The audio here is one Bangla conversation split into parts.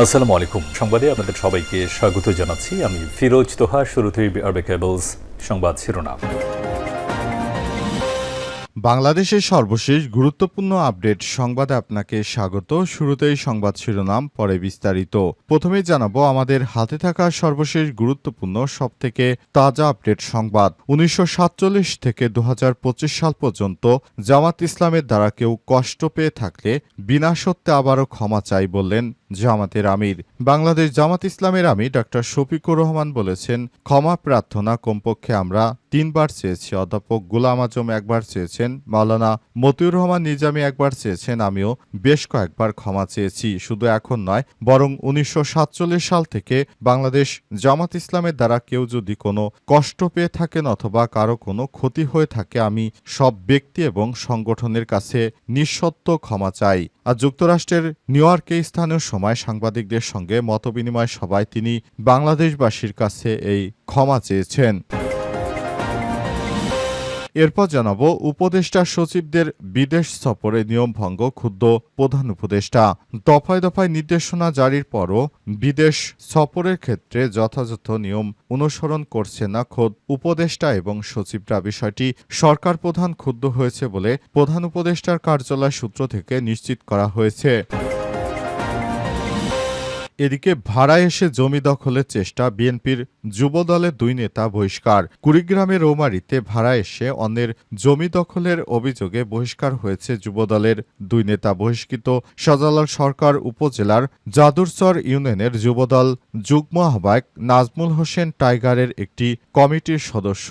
আসসালামু আলাইকুম। সংবাদে আপনাদের সবাইকে স্বাগত জানাচ্ছি। আমি ফিরোজ তোহা, শুরুতেই আরবে কেবলস সংবাদ শিরোনাম। বাংলাদেশের সর্বশেষ গুরুত্বপূর্ণ আপডেট সংবাদে আপনাকে স্বাগত। শুরুতেই সংবাদ শিরোনাম, পরে বিস্তারিত। প্রথমে জানাব, আমাদের হাতে থাকা সর্বশেষ গুরুত্বপূর্ণ, সবথেকে তাজা আপডেট সংবাদ। উনিশশো সাতচল্লিশ থেকে দু হাজার পঁচিশ সাল পর্যন্ত জামাত ইসলামের দ্বারা কেউ কষ্ট পেয়ে থাকলে বিনা সত্ত্বে আবারও ক্ষমা চাই বললেন জামাতের আমির। বাংলাদেশ জামাত ইসলামের আমির ডক্টর শফিকুর রহমান বলেছেন, ক্ষমা প্রার্থনা কমপক্ষে আমরা তিনবার চেয়েছি, অধ্যাপক গুলাম আজম একবার চেয়েছেন, মাওলানা মতিউর রহমান নিজামী একবার চেয়েছেন, আমিও বেশ কয়েকবার ক্ষমা চেয়েছি, শুধু এখন নয়, বরং উনিশশো সাতচল্লিশ সাল থেকে বাংলাদেশ জামাত ইসলামের দ্বারা কেউ যদি কোনো কষ্ট পেয়ে থাকেন অথবা কারও কোনো ক্ষতি হয়ে থাকে, আমি সব ব্যক্তি এবং সংগঠনের কাছে নিঃসত্ব ক্ষমা চাই। আর যুক্তরাষ্ট্রের নিউ ইয়র্কে স্থানীয় সাংবাদিকদের সঙ্গে মতবিনিময় সভায় তিনি বাংলাদেশবাসীর কাছে এই ক্ষমা চেয়েছেন। এরপর জানাব, উপদেষ্টা সচিবদের বিদেশ সফরে নিয়ম ভঙ্গ ক্ষুদ্র প্রধান উপদেষ্টা। দফায় দফায় নির্দেশনা জারির পরও বিদেশ সফরের ক্ষেত্রে যথাযথ নিয়ম অনুসরণ করছে না খোদ উপদেষ্টা এবং সচিবরা। বিষয়টি সরকার প্রধান ক্ষুব্ধ হয়েছে বলে প্রধান উপদেষ্টার কার্যালয় সূত্র থেকে নিশ্চিত করা হয়েছে। এদিকে ভাড়ায় এসে জমি দখলের চেষ্টা বিএনপির যুবদলের দুই নেতা বহিষ্কার। কুড়িগ্রামের রৌমারিতে ভাড়া এসে অন্যের জমি দখলের অভিযোগে বহিষ্কার হয়েছে যুবদলের দুই নেতা বহিষ্কৃত। শাহজালাল সরকার উপজেলার জাদুরচর ইউনিয়নের যুবদল যুগ্ম আহ্বায়ক নাজমুল হোসেন টাইগারের একটি কমিটির সদস্য।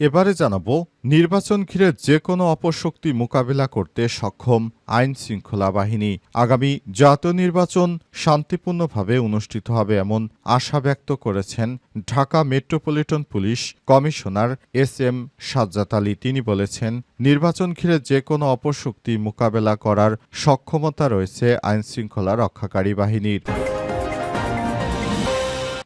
এবারে জানাব, নির্বাচন ঘিরে যে কোনো অপশক্তি মোকাবিলা করতে সক্ষম আইন শৃঙ্খলা বাহিনী। আগামী জাতীয় নির্বাচন শান্তিপূর্ণভাবে অনুষ্ঠিত হবে এমন আশা ব্যক্ত করেছেন Dhaka Metropolitan Police commissioner S M Sajjad Ali. তিনি বলেছেন, নির্বাচন ঘিরে যে কোনো অপশক্তি মোকাবেলা করার সক্ষমতা রয়েছে আইন শৃঙ্খলা রক্ষাকারী বাহিনীর।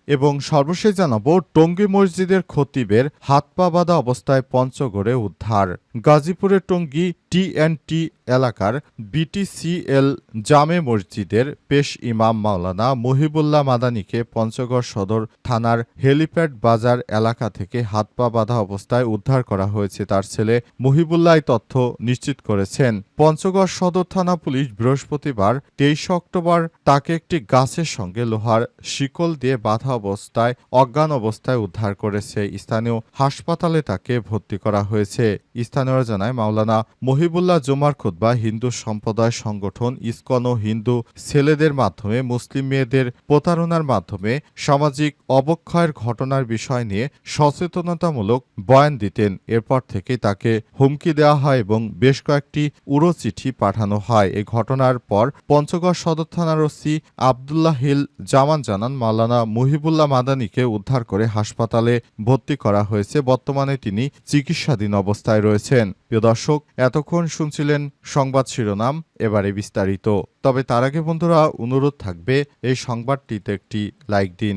এবং সর্বশেষ জানাব, টঙ্গী মসজিদের খতিবের হাত পা বাঁধা অবস্থায় পঞ্চগড়ে উদ্ধার। গাজীপুরের টঙ্গী টি এলাকার বিটিসিএল জামে মসজিদের পেশ ইমাম মাওলানা মহিবুল্লাহ মাদানিকে পঞ্চগড় সদর থানার হেলিপ্যাড বাজার এলাকা থেকে হাত পা বাঁধা অবস্থায় উদ্ধার করা হয়েছে, তার ছেলে মহিবুল্লাহ তথ্য নিশ্চিত করেছেন। পঞ্চগড় সদর থানা পুলিশ বৃহস্পতিবার তেইশে অক্টোবর তাকে একটি গাছের সঙ্গে লোহার শিকল দিয়ে বাঁধা অবস্থায়, অজ্ঞান অবস্থায় উদ্ধার করেছে। স্থানীয় হাসপাতালে তাকে ভর্তি করা হয়েছে। স্থানীয়রা জানায়, মাওলানা মহিবুল্লাহ জুমার খুদ্া হিন্দু সম্প্রদায় সংগঠন ইসকন ও হিন্দু ছেলেদের মাধ্যমে মুসলিম মেয়েদের প্রতারণার মাধ্যমে সামাজিক অবক্ষয়ের ঘটনার বিষয় নিয়ে সচেতনতামূলক বয়ান দিতেন। এরপর থেকে তাকে হুমকি দেওয়া হয় এবং বেশ কয়েকটি উড়ো চিঠি পাঠানো হয়। এই ঘটনার পর পঞ্চগড় সদর থানার ওসি আবদুল্লাহ হিল জামান জানান, মাওলানা মুহিবুল্লাহ মাদানিকে উদ্ধার করে হাসপাতালে ভর্তি করা হয়েছে। বর্তমানে তিনি চিকিৎসাধীন অবস্থায় রয়েছেন। প্রিয় দর্শক, এতক্ষণ শুনছিলেন সংবাদ শিরোনাম, এবারে বিস্তারিত। তবে তার আগে বন্ধুরা, অনুরোধ থাকবে, এই সংবাদটিতে একটি লাইক দিন।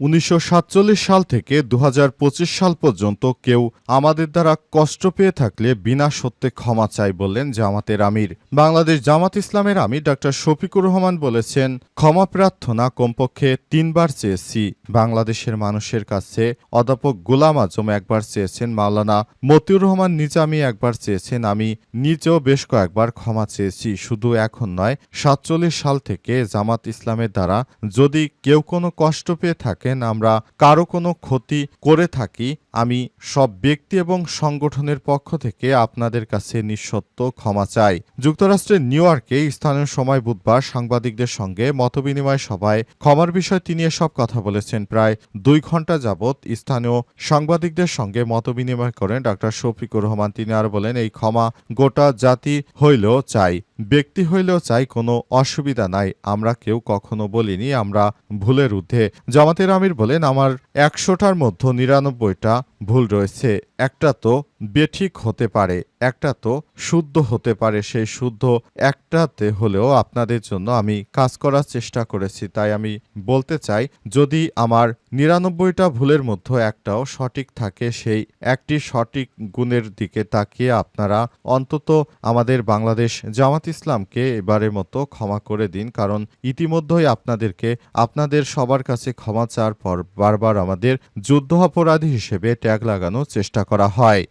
উনিশশো সাতচল্লিশ সাল থেকে দু হাজার পঁচিশ সাল পর্যন্ত কেউ আমাদের দ্বারা কষ্ট পেয়ে থাকলে বিনা সত্যে ক্ষমা চাই বললেন জামাতের আমির। বাংলাদেশ জামাত ইসলামের আমির ডক্টর শফিকুর রহমান বলেছেন, ক্ষমা প্রার্থনা কমপক্ষে তিনবার চেয়েছি। বাংলাদেশের মানুষের কাছে অধ্যাপক গোলাম আজম একবার চেয়েছেন, মাওলানা মতিউর রহমান নিজামী একবার চেয়েছেন, আমি নিজেও বেশ কয়েকবার ক্ষমা চেয়েছি। শুধু এখন নয়, সাতচল্লিশ সাল থেকে জামাত ইসলামের দ্বারা যদি কেউ কোনো কষ্ট পেয়ে থাকে থাকেন, আমরা কারও কোনো ক্ষতি করে থাকি, আমি সব ব্যক্তি এবং সংগঠনের পক্ষ থেকে আপনাদের কাছে নিঃসত্ব ক্ষমা চাই। যুক্তরাষ্ট্রের নিউ ইয়র্কে স্থানীয় সময় বুধবার সাংবাদিকদের সঙ্গে মতবিনিময় সভায় ক্ষমার বিষয় তিনি এসব কথা বলেছেন। প্রায় দুই ঘণ্টা যাবৎ স্থানীয় সাংবাদিকদের সঙ্গে মতবিনিময় করেন ডক্টর শফিকুর রহমান। তিনি আর বলেন, এই ক্ষমা গোটা জাতি হইলেও চাই, ব্যক্তি হইলেও চাই, কোনো অসুবিধা নাই, আমরা কেউ কখনো বলিনি, আমরা ভুলের ঊর্ধ্বে। জামাতের আমির বলেন আমার একশোটার মধ্যে নিরানব্বইটা ভুল রয়েছে। একটা তো বেঠিক হতে পারে, একটা তো শুদ্ধ হতে পারে, সেই শুদ্ধ একটাতে হলেও আপনাদের জন্য আমি কাজ করার চেষ্টা করেছি। তাই আমি বলতে চাই, যদি আমার নিরানব্বইটা ভুলের মধ্যে একটাও সঠিক থাকে, সেই একটি সঠিক গুণের দিকে তাকিয়ে আপনারা অন্তত আমাদের বাংলাদেশ জামাত ইসলামকে এবারের মতো ক্ষমা করে দিন, কারণ ইতিমধ্যেই আপনাদেরকে, আপনাদের সবার কাছে ক্ষমা চাওয়ার পর বারবার আমাদের যুদ্ধ অপরাধী হিসেবে ট্যাগ লাগানোর চেষ্টা করা হয়।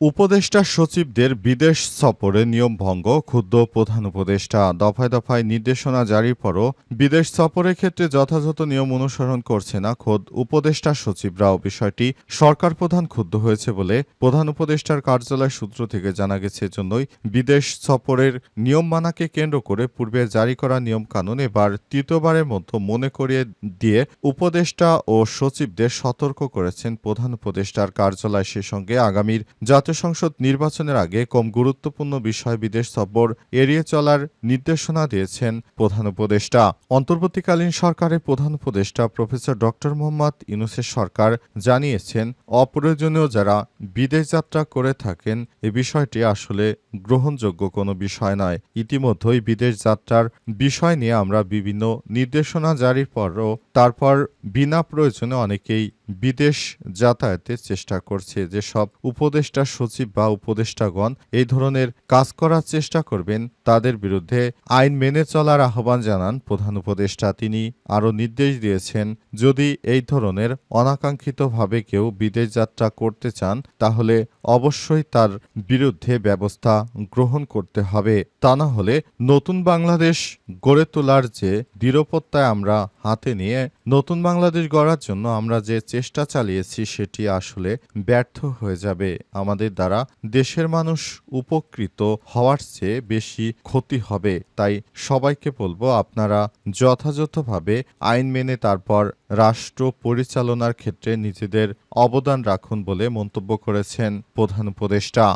উপদেষ্টা সচিবদের বিদেশ সফরে নিয়ম ভঙ্গ, ক্ষুদ্র প্রধান উপদেষ্টা দফায় দফায় নির্দেশনা জারির পরও বিদেশ সফরের ক্ষেত্রে যথাযথ নিয়ম অনুসরণ করছে না খোদ উপদেষ্টা সচিবরাও। বিষয়টি সরকার প্রধান ক্ষুব্ধ হয়েছে বলে প্রধান উপদেষ্টার কার্যালয় সূত্র থেকে জানা গেছে জন্যই বিদেশ সফরের নিয়ম মানাকে কেন্দ্র করে পূর্বে জারি করা নিয়ম কানুন এবার তৃতীয়বারের মতো মনে করিয়ে দিয়ে উপদেষ্টা ও সচিবদের সতর্ক করেছেন প্রধান উপদেষ্টার কার্যালয়। সে সঙ্গে আগামীর জাতীয় সংসদ নির্বাচনের আগে কম গুরুত্বপূর্ণ বিষয় বিদেশ সফর এড়িয়ে চলার নির্দেশনা দিয়েছেন প্রধান উপদেষ্টা। অন্তর্বর্তীকালীন সরকারের প্রধান উপদেষ্টা প্রফেসর ডক্টর মোহাম্মদ ইউনুসের সরকার জানিয়েছেন, অপ্রয়োজনীয় যারা বিদেশ যাত্রা করে থাকেন, এ বিষয়টি আসলে গ্রহণযোগ্য কোনো বিষয় নয়। ইতিমধ্যেই বিদেশ যাত্রার বিষয় নিয়ে আমরা বিভিন্ন নির্দেশনা জারির পরও তারপর বিনা প্রয়োজনে অনেকেই বিদেশ যাতায়াতের চেষ্টা করছে যেসব উপদেষ্টা সচিব বা উপদেষ্টাগণ এই ধরনের কাজ করার চেষ্টা করবেন, তাদের বিরুদ্ধে আইন মেনে চলার আহ্বান জানান প্রধান উপদেষ্টা। তিনি আরও নির্দেশ দিয়েছেন, যদি এই ধরনের অনাকাঙ্ক্ষিতভাবে কেউ বিদেশ যাত্রা করতে চান, তাহলে অবশ্যই তার বিরুদ্ধে ব্যবস্থা গ্রহণ করতে হবে। তা না হলে নতুন বাংলাদেশ গড়ে তোলার যে দৃঢ়পত্তায় আমরা হাতে নিয়ে নতুন বাংলাদেশ গড়ার জন্য আমরা যে চেষ্টা চালিয়েছি সেটি আসলে ব্যর্থ হয়ে যাবে। আমাদের দ্বারা দেশের মানুষ উপকৃত হওয়ার চেয়ে বেশি ক্ষতি হবে। তাই সবাইকে বলব, আপনারা যথাযথভাবে আইন মেনে তারপর রাষ্ট্র পরিচালনার ক্ষেত্রে নিজেদের অবদান রাখুন বলে মন্তব্য করেছেন প্রধান উপদেষ্টা।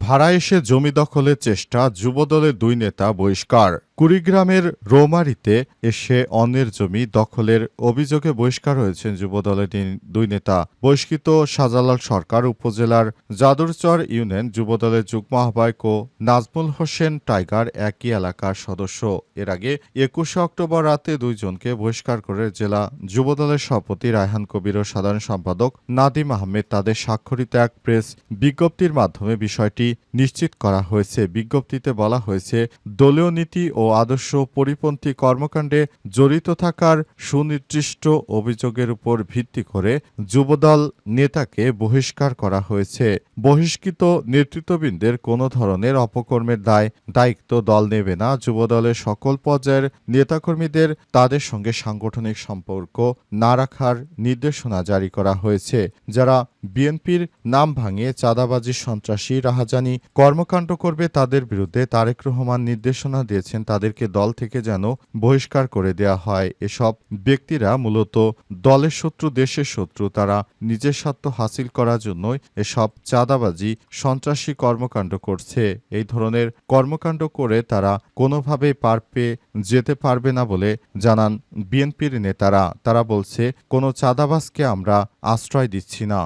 ভাড়া এসে জমি দখলের চেষ্টা, যুবদলের দুই নেতা বহিষ্কার। কুড়িগ্রামের রৌমারিতে এসে অন্যের জমি দখলের অভিযোগে বহিষ্কার হয়েছেন যুবদলের দুই নেতা। বহিষ্কৃত শাহজালাল সরকার উপজেলার জাদুরচর ইউনিয়ন যুবদলের যুগ্ম আহ্বায়ক ও নাজমুল হোসেন টাইগার একই এলাকার সদস্য। এর আগে একুশে অক্টোবর রাতে দুইজনকে বহিষ্কার করে জেলা যুবদলের সভাপতি রায়হান কবির ও সাধারণ সম্পাদক নাদিম আহমেদ তাদের স্বাক্ষরিত এক প্রেস বিজ্ঞপ্তির মাধ্যমে বিষয়টি নিশ্চিত করা হয়েছে। বিজ্ঞপ্তিতে বলা হয়েছে, দলীয় নীতি ও আদর্শ পরিপন্থী কর্মকাণ্ডে জড়িত থাকার সুনির্দিষ্ট অভিযোগের উপর ভিত্তি করে যুবদল নেতাকে বহিষ্কার করা হয়েছে। বহিষ্কৃত নেতৃত্ববৃন্দের কোনো ধরনের অপকর্মের দায়, দায়িত্ব দল নেবে না। যুবদলের সকল পর্যায়ের নেতাকর্মীদের তাদের সঙ্গে সাংগঠনিক সম্পর্ক না রাখার নির্দেশনা জারি করা হয়েছে, যারা বিএনপির নাম ভাঙিয়ে চাঁদাবাজি সন্ত্রাসী রাহাজানি কর্মকাণ্ড করবে তাদের বিরুদ্ধে তারেক রহমান নির্দেশনা দিয়েছেন তাদেরকে দল থেকে যেন বহিষ্কার করে দেয়া হয়। এসব ব্যক্তিরা মূলত দলের শত্রু, দেশের শত্রু। তারা নিজের স্বার্থ হাসিল করার জন্যই এসব চাঁদাবাজি সন্ত্রাসী কর্মকাণ্ড করছে। এই ধরনের কর্মকাণ্ড করে তারা কোনোভাবেই পার পেয়ে যেতে পারবে না বলে জানান বিএনপির নেতারা। তারা বলছে, কোনো চাঁদাবাজকে আমরা আশ্রয় দিচ্ছি না।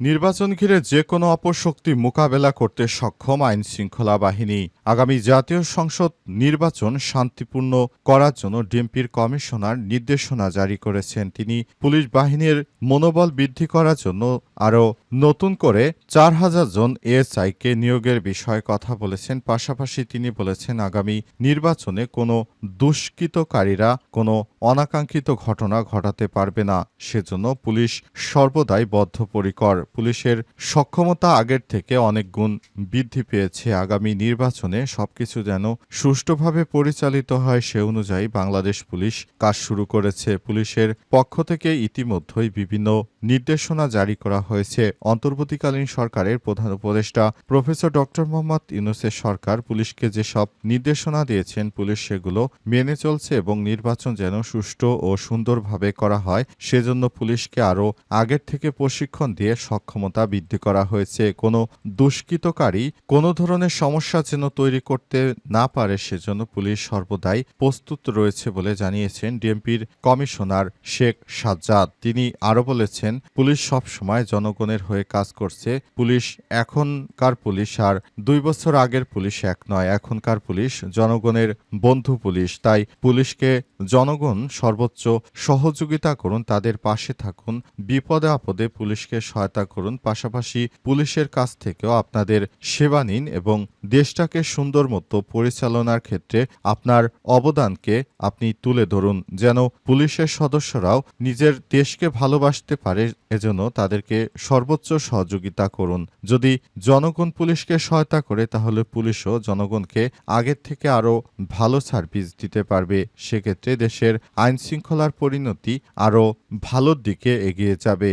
নির্বাচন ঘিরে যে কোনো অপশক্তি মোকাবেলা করতে সক্ষম আইন শৃঙ্খলা বাহিনী। আগামী জাতীয় সংসদ নির্বাচন শান্তিপূর্ণ করার জন্য ডিএমপির কমিশনার নির্দেশনা জারি করেছেন। তিনি পুলিশ বাহিনীর মনোবল বৃদ্ধি করার জন্য আরও নতুন করে চার হাজার জন এএসআইকে নিয়োগের বিষয়ে কথা বলেছেন। পাশাপাশি তিনি বলেছেন, আগামী নির্বাচনে কোনো দুষ্কৃতকারীরা কোনো অনাকাঙ্ক্ষিত ঘটনা ঘটাতে পারবে না। সেজন্য পুলিশ সর্বদাই বদ্ধপরিকর। পুলিশের সক্ষমতা আগের থেকে অনেক গুণ বৃদ্ধি পেয়েছে। আগামী নির্বাচনে সবকিছু যেন সুষ্ঠুভাবে পরিচালিত হয় সে অনুযায়ী বাংলাদেশ পুলিশ কাজ শুরু করেছে। পুলিশের পক্ষ থেকে ইতিমধ্যেই বিভিন্ন নির্দেশনা জারি করা হয়েছে। অন্তর্বর্তীকালীন সরকারের প্রধান উপদেষ্টা প্রফেসর ডক্টর মোহাম্মদ ইউনুসের সরকার পুলিশকে যেসব নির্দেশনা দিয়েছেন, পুলিশ সেগুলো মেনে চলছে এবং নির্বাচন যেন সুষ্ঠু ও সুন্দরভাবে করা হয়, সেজন্য পুলিশকে আরও আগের থেকে প্রশিক্ষণ দিয়ে সক্ষমতা বৃদ্ধি করা হয়েছে। কোনো দুষ্কৃতকারী কোনো ধরনের সমস্যা যেন তৈরি করতে না পারে, সেজন্য পুলিশ সর্বদাই প্রস্তুত রয়েছে বলে জানিয়েছেন ডিএমপির কমিশনার শেখ সাজ্জাদ। তিনি আরও বলেছেন, পুলিশ সব সময় জনগণের হয়ে কাজ করছে। পুলিশ এখনকার পুলিশ আর দুই বছর আগের পুলিশ এক নয়। এখনকার পুলিশ জনগণের বন্ধু পুলিশ। তাই পুলিশকে জনগণ সর্বোচ্চ সহযোগিতা করুন, তাদের পাশে থাকুন, বিপদে আপদে পুলিশকে সহায়তা করুন, পাশাপাশি পুলিশের কাছ থেকেও আপনাদের সেবা নিন এবং দেশটাকে সুন্দর মতো পরিচালনার ক্ষেত্রে আপনার অবদানকে আপনি তুলে ধরুন, যেন পুলিশের সদস্যরাও নিজের দেশকে ভালোবাসতে পারে, এজন্য তাদেরকে সর্বোচ্চ সহযোগিতা করুন। যদি জনগণ পুলিশকে সহায়তা করে, তাহলে পুলিশও জনগণকে আগের থেকে আরও ভালো সার্ভিস দিতে পারবে। সেক্ষেত্রে দেশের আইন শৃঙ্খলার পরিণতি আরও ভালোর দিকে এগিয়ে যাবে।